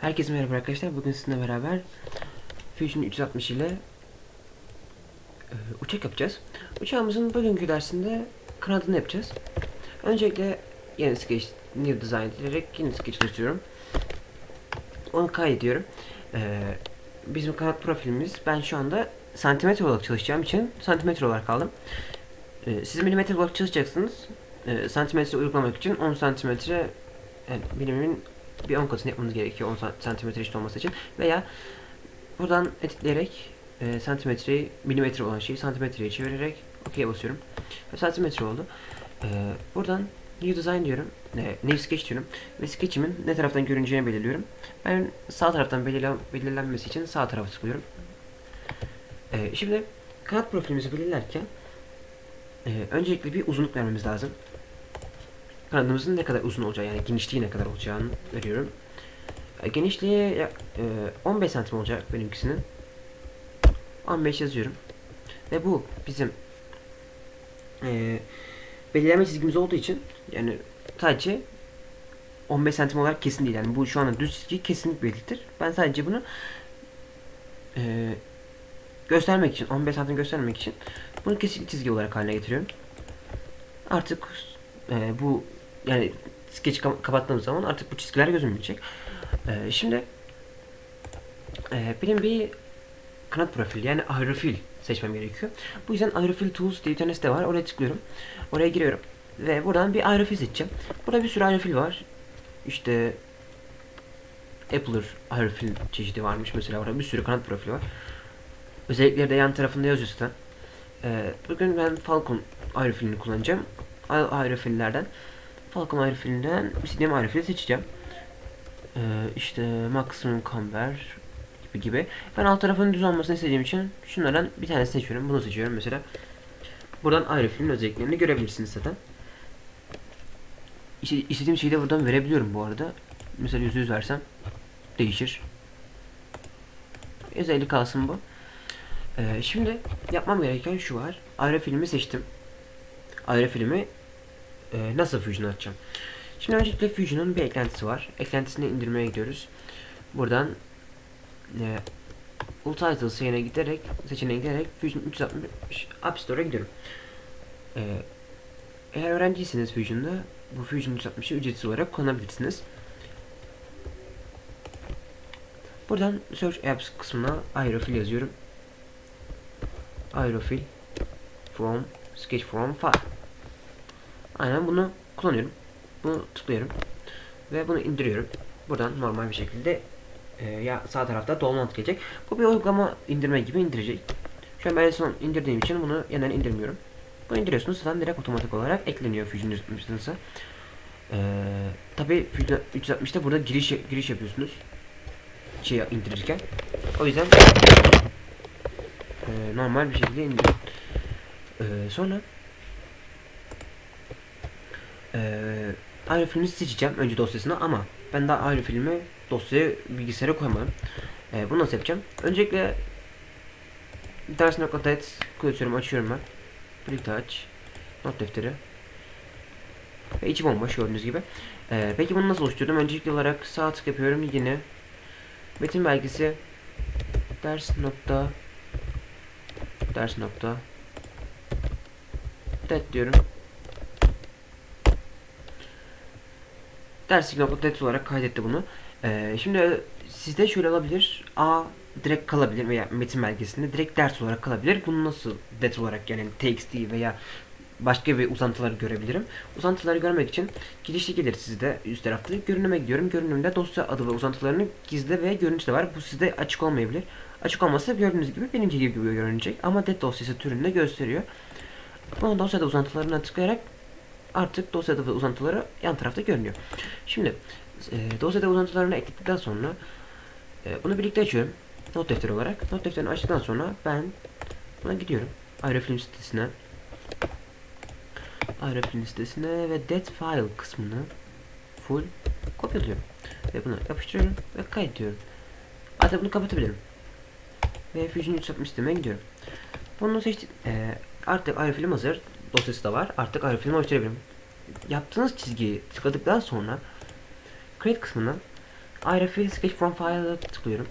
Herkese merhaba arkadaşlar. Bugün sizinle beraber Fusion 360 ile e, uçak yapacağız. Uçağımızın bugünkü dersinde kanadını yapacağız. Öncelikle yeni sketch, new design diyerek yeni sketch oluşturuyorum. Onu kaydediyorum. E, bizim kanat profilimiz ben şu anda santimetre olarak çalışacağım için santimetre olarak aldım. E, siz milimetre olarak çalışacaksınız. E, santimetre uygulamak için 10 santimetre yani bilimin bir 10 katını yapmanız gerekiyor 10 san- santimetre eşit olması için veya buradan editleyerek e, santimetreyi milimetre olan şeyi santimetreye çevirerek okey basıyorum ve santimetre oldu. E, buradan new design diyorum e, new sketch diyorum ve sketchimin ne taraftan görüneceğini belirliyorum. Ben sağ taraftan belirlen belirlenmesi için sağ tarafa tıklıyorum. E, şimdi kanat profilimizi belirlerken e, öncelikle bir uzunluk vermemiz lazım kanadımızın ne kadar uzun olacağı yani genişliği ne kadar olacağını veriyorum. E, Genişliği ya- e, 15 santim olacak benimkisinin. 15 yazıyorum. Ve bu bizim e, belirleme çizgimiz olduğu için yani sadece 15 santim olarak kesin değil. Yani bu şu anda düz çizgi kesinlik belirtir. Ben sadece bunu e, göstermek için 15 santim göstermek için bunu kesin çizgi olarak haline getiriyorum. Artık e, bu yani sketch kapattığım zaman artık bu çizgiler gözükmeyecek. E, şimdi e, benim bir kanat profil yani aerofil seçmem gerekiyor. Bu yüzden aerofil tools diye bir tane site var. Oraya tıklıyorum. Oraya giriyorum. Ve buradan bir aerofil seçeceğim. Burada bir sürü aerofil var. İşte Appler aerofil çeşidi varmış mesela orada bir sürü kanat profili var. Özellikleri de yan tarafında yazıyor zaten. Ee, bugün ben Falcon aerofilini kullanacağım. Aerofillerden Falcon aerofilinden istediğim aerofili seçeceğim. Ee, işte maksimum camber gibi gibi. Ben alt tarafının düz olmasını istediğim için şunlardan bir tane seçiyorum. Bunu seçiyorum mesela. Buradan aerofilin özelliklerini görebilirsiniz zaten. İşte istediğim şeyi de buradan verebiliyorum bu arada. Mesela %100 versem değişir. Özellik kalsın bu. Ee, şimdi yapmam gereken şu var. Aerofilimi seçtim. Aerofilimi e, nasıl Fusion açacağım? Şimdi öncelikle Fusion'un bir eklentisi var. Eklentisini indirmeye gidiyoruz. Buradan e, Ultitle seçeneğine giderek seçeneğe giderek Fusion 360 App Store'a gidiyorum. E, eğer öğrenciyseniz Fusion'da bu Fusion 360'ı ücretsiz olarak kullanabilirsiniz. Buradan Search Apps kısmına Aerofil yazıyorum. Aerofil from Sketch from file. Aynen bunu kullanıyorum. Bunu tıklıyorum. Ve bunu indiriyorum. Buradan normal bir şekilde e, ya sağ tarafta download gelecek. Bu bir uygulama indirme gibi indirecek. Şu an ben en son indirdiğim için bunu yeniden indirmiyorum. Bunu indiriyorsunuz zaten direkt otomatik olarak ekleniyor Fusion 360'ınıza. Ee, tabi Fusion 360'da burada giriş giriş yapıyorsunuz. Şey indirirken. O yüzden e, normal bir şekilde indiriyorum. Ee, sonra ee, ayrı filmi seçeceğim önce dosyasına ama ben daha ayrı filmi dosyaya bilgisayara koymadım. Ee, bunu nasıl yapacağım? Öncelikle ders.net koyuyorum açıyorum ben. Birlikte aç. Not defteri. Ve içi bomboş gördüğünüz gibi. Ee, peki bunu nasıl oluşturdum? Öncelikli olarak sağ tık yapıyorum yine. Metin belgesi ders nokta ders nokta det diyorum. Derslik.net olarak kaydetti bunu. Ee, şimdi sizde şöyle olabilir. A direkt kalabilir veya metin belgesinde direkt ders olarak kalabilir. Bunu nasıl det olarak yani txt veya başka bir uzantıları görebilirim. Uzantıları görmek için girişte gelir sizde üst tarafta. Görünüme gidiyorum. Görünümde dosya adı ve uzantılarının gizli ve görünüşü de var. Bu sizde açık olmayabilir. Açık olmasa gördüğünüz gibi birinci gibi görünecek. Ama det dosyası türünde gösteriyor. Bunu dosyada uzantılarına tıklayarak artık dosyada uzantıları yan tarafta görünüyor. Şimdi e, dosyada uzantılarını ekledikten sonra e, bunu birlikte açıyorum. Not defteri olarak. Not defterini açtıktan sonra ben buna gidiyorum. Aerofilm sitesine Aerofilm sitesine ve that file kısmını full kopyalıyorum. Ve bunu yapıştırıyorum ve kaydediyorum. Artık bunu kapatabilirim. Ve Fusion 360 sistemine gidiyorum. Bunu seçtim. E, artık Aerofilm hazır. Dosyası da var. Artık Aerofilm'i oluşturabilirim. Yaptığınız çizgiyi tıkladıktan sonra Create kısmına Ayrı Sketch from File'a tıklıyorum.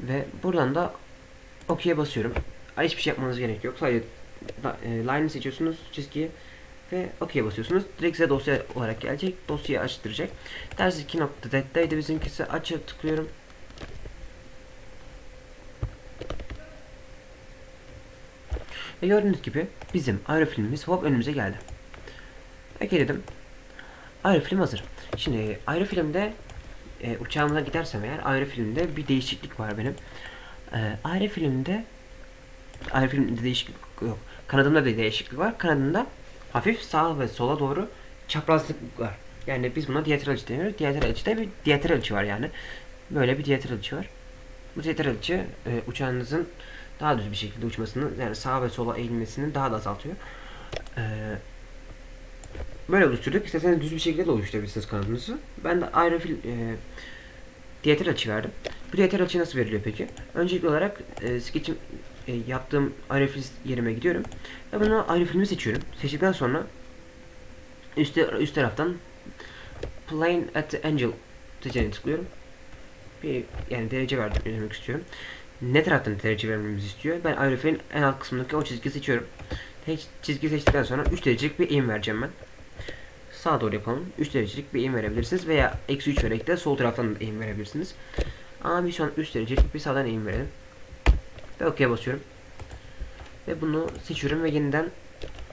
Ve buradan da OK'ye basıyorum. Hiçbir şey yapmanız gerek yok. Sadece e, line'ı seçiyorsunuz çizgiyi ve OK'ye basıyorsunuz. Direkt size dosya olarak gelecek. Dosyayı açtıracak. Ters 2 nokta detteydi bizimkisi. Açı tıklıyorum. Ve gördüğünüz gibi bizim ayrı filmimiz hop önümüze geldi. Ekledim. Ayrı film hazır. Şimdi ayrı filmde e, uçağımıza gidersem eğer ayrı filmde bir değişiklik var benim. E, ayrı filmde ayrı filmde değişiklik yok. Kanadımda bir değişiklik var. Kanadımda hafif sağa ve sola doğru çaprazlık var. Yani biz buna diyetral açı deniyoruz. Diyetral açıda bir diyetral açı var yani. Böyle bir diyetral açı var. Bu diyetral açı e, uçağınızın daha düz bir şekilde uçmasını yani sağa ve sola eğilmesini daha da azaltıyor. E, böyle oluşturduk. İsterseniz düz bir şekilde de oluşturabilirsiniz kanadınızı. Ben de ayrı fil, e, diyetral açı verdim. Bu diyetral açı nasıl veriliyor peki? Öncelikli olarak e, sketch'im e, yaptığım ayrı fil yerime gidiyorum. Ve bunu ayrı filmi seçiyorum. Seçtikten sonra üstte, üst taraftan Plane at the Angel seçeneğine tıklıyorum. Bir yani derece verdim demek istiyorum. Ne taraftan derece vermemizi istiyor? Ben ayrı filin en alt kısmındaki o çizgiyi seçiyorum. Tek çizgi seçtikten sonra 3 derecelik bir eğim vereceğim ben. Sağa doğru yapalım. 3 derecelik bir eğim verebilirsiniz veya eksi 3 vererek de sol taraftan da eğim verebilirsiniz. Ama şu an 3 derecelik bir sağdan eğim verelim. Ve OK'ye basıyorum. Ve bunu seçiyorum ve yeniden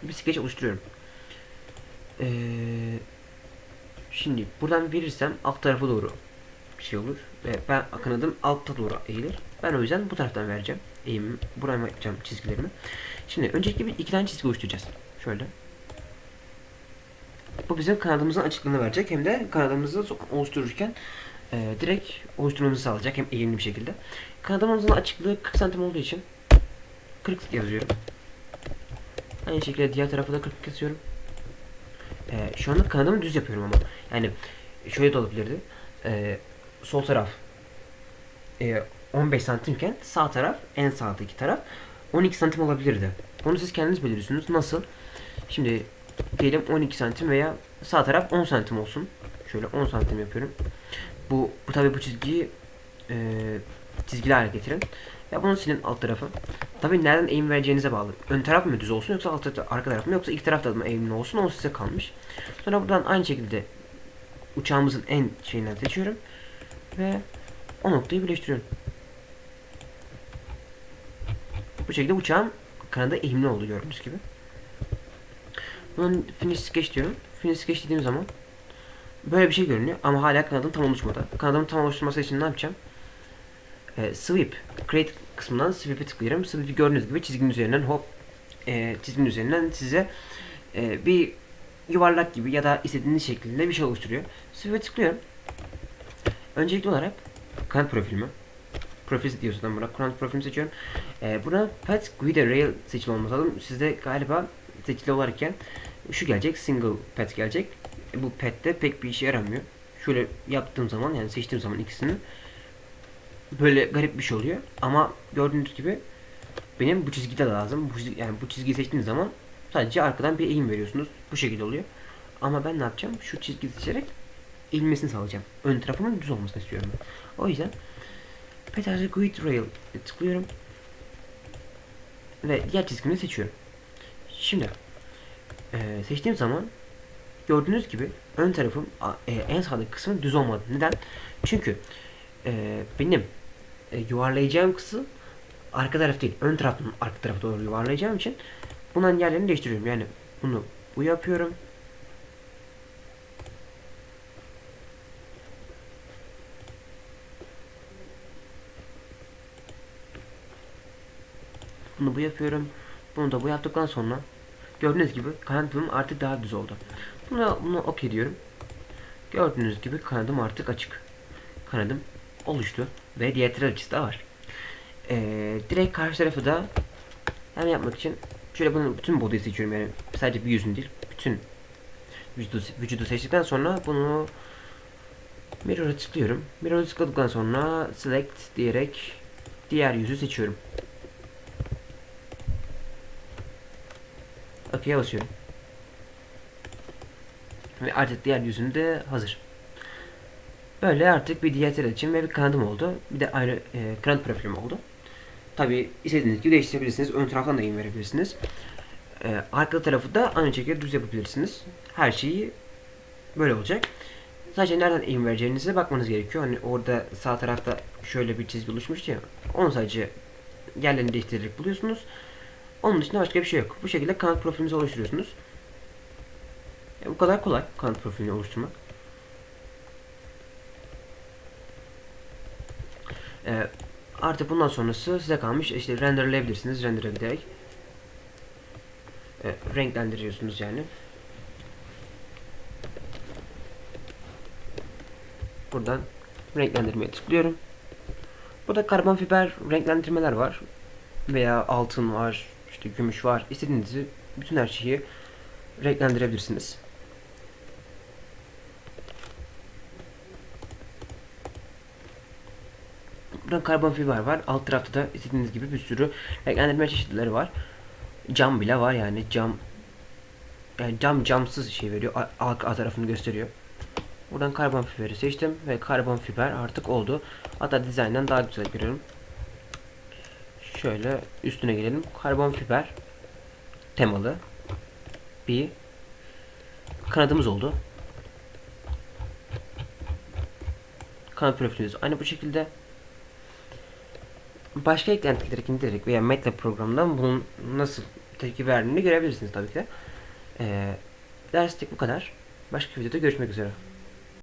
bir sketch oluşturuyorum. Ee, şimdi buradan verirsem alt tarafa doğru bir şey olur. Ve ben kanadım altta doğru eğilir. Ben o yüzden bu taraftan vereceğim. Eğimimi buraya yapacağım çizgilerimi. Şimdi öncelikle bir iki tane çizgi oluşturacağız. Şöyle. Bu bizim kanadımızın açıklığını verecek. Hem de kanadımızı oluştururken e, direkt oluşturmamızı sağlayacak. Hem eğimli bir şekilde. Kanadımızın açıklığı 40 santim olduğu için 40 yazıyorum. Aynı şekilde diğer tarafa da 40 yazıyorum. Ee, şu anda kanadımı düz yapıyorum ama. Yani şöyle de olabilirdi. Ee, sol taraf e, 15 santimken sağ taraf en sağdaki taraf 12 santim olabilirdi. Onu siz kendiniz belirliyorsunuz. Nasıl? Şimdi diyelim 12 santim veya sağ taraf 10 santim olsun. Şöyle 10 santim yapıyorum. Bu, bu tabi bu çizgiyi e, çizgili hale getirin. Ya bunu silin alt tarafı. Tabi nereden eğim vereceğinize bağlı. Ön taraf mı düz olsun yoksa alt taraf, arka taraf mı yoksa ilk tarafta mı eğimli olsun o size kalmış. Sonra buradan aynı şekilde uçağımızın en şeyinden seçiyorum. Ve o noktayı birleştiriyorum. Bu şekilde uçağım kanada eğimli oldu gördüğünüz gibi. Bunun finish sketch diyorum. Finish sketch dediğim zaman böyle bir şey görünüyor ama hala kanadım tam oluşmadı. Kanadımın tam oluşturması için ne yapacağım? Ee, sweep, create kısmından sweep'e tıklıyorum. Sweep'i gördüğünüz gibi çizginin üzerinden hop e, çizginin üzerinden size e, bir yuvarlak gibi ya da istediğiniz şekilde bir şey oluşturuyor. Sweep'e tıklıyorum. Öncelikli olarak kanat profilimi profil diyorsun ben buna. Kanat profilimi seçiyorum. Ee, buna Pet Guide Rail seçili olması lazım. Sizde galiba seçili olarken şu gelecek. Single pet gelecek. E, bu pet de pek bir işe yaramıyor. Şöyle yaptığım zaman yani seçtiğim zaman ikisini böyle garip bir şey oluyor. Ama gördüğünüz gibi benim bu çizgide de lazım. Bu çizgi, yani bu çizgiyi seçtiğiniz zaman sadece arkadan bir eğim veriyorsunuz. Bu şekilde oluyor. Ama ben ne yapacağım? Şu çizgiyi seçerek eğilmesini sağlayacağım. Ön tarafımın düz olmasını istiyorum ben. O yüzden Peter's Guide Rail tıklıyorum. Ve diğer çizgimi seçiyorum. Şimdi e, seçtiğim zaman gördüğünüz gibi ön tarafım e, en sağdaki kısmı düz olmadı. Neden? Çünkü e, benim e, yuvarlayacağım kısım arka taraf değil. Ön tarafın arka tarafa doğru yuvarlayacağım için bunların yerlerini değiştiriyorum. Yani bunu bu yapıyorum. Bunu bu yapıyorum. Bunu da bu yaptıktan sonra gördüğünüz gibi kanadım artık daha düz oldu. Bunu, bunu ok diyorum. Gördüğünüz gibi kanadım artık açık. Kanadım oluştu ve diyetral açısı da var. Ee, direkt karşı tarafı da hem yapmak için şöyle bunu bütün body'yi seçiyorum yani sadece bir yüzün değil bütün vücudu, vücudu seçtikten sonra bunu mirror'a tıklıyorum. Mirror'a tıkladıktan sonra select diyerek diğer yüzü seçiyorum. OK'ye basıyorum. Ve artık diğer yüzünde hazır. Böyle artık bir dijital için ve bir kanadım oldu. Bir de ayrı e, kanat profilim oldu. Tabi istediğiniz gibi değiştirebilirsiniz. Ön taraftan da eğim verebilirsiniz. E, arka tarafı da aynı şekilde düz yapabilirsiniz. Her şeyi böyle olacak. Sadece nereden eğim vereceğinize bakmanız gerekiyor. Hani orada sağ tarafta şöyle bir çizgi oluşmuştu ya. Onu sadece yerlerini değiştirerek buluyorsunuz. Onun dışında başka bir şey yok. Bu şekilde kanat profilinizi oluşturuyorsunuz. E, bu kadar kolay kanat profilini oluşturmak. E, artık bundan sonrası size kalmış. İşte renderlayabilirsiniz. Render'a giderek. E, renklendiriyorsunuz yani. Buradan renklendirmeye tıklıyorum. Burada karbon fiber renklendirmeler var. Veya altın var, işte gümüş var. İstediğinizi bütün her şeyi renklendirebilirsiniz. Buradan karbon fiber var. Alt tarafta da istediğiniz gibi bir sürü renklendirme çeşitleri var. Cam bile var yani cam yani cam camsız şey veriyor. Arka tarafını gösteriyor. Buradan karbon fiberi seçtim ve karbon fiber artık oldu. Hatta dizayndan daha güzel görüyorum. Şöyle üstüne gelelim. Karbon fiber temalı bir kanadımız oldu. Kanat profilimiz aynı bu şekilde. Başka eklentileri indirerek veya MATLAB programından bunun nasıl tepki verdiğini görebilirsiniz tabii ki de. Ee, derslik bu kadar. Başka videoda görüşmek üzere.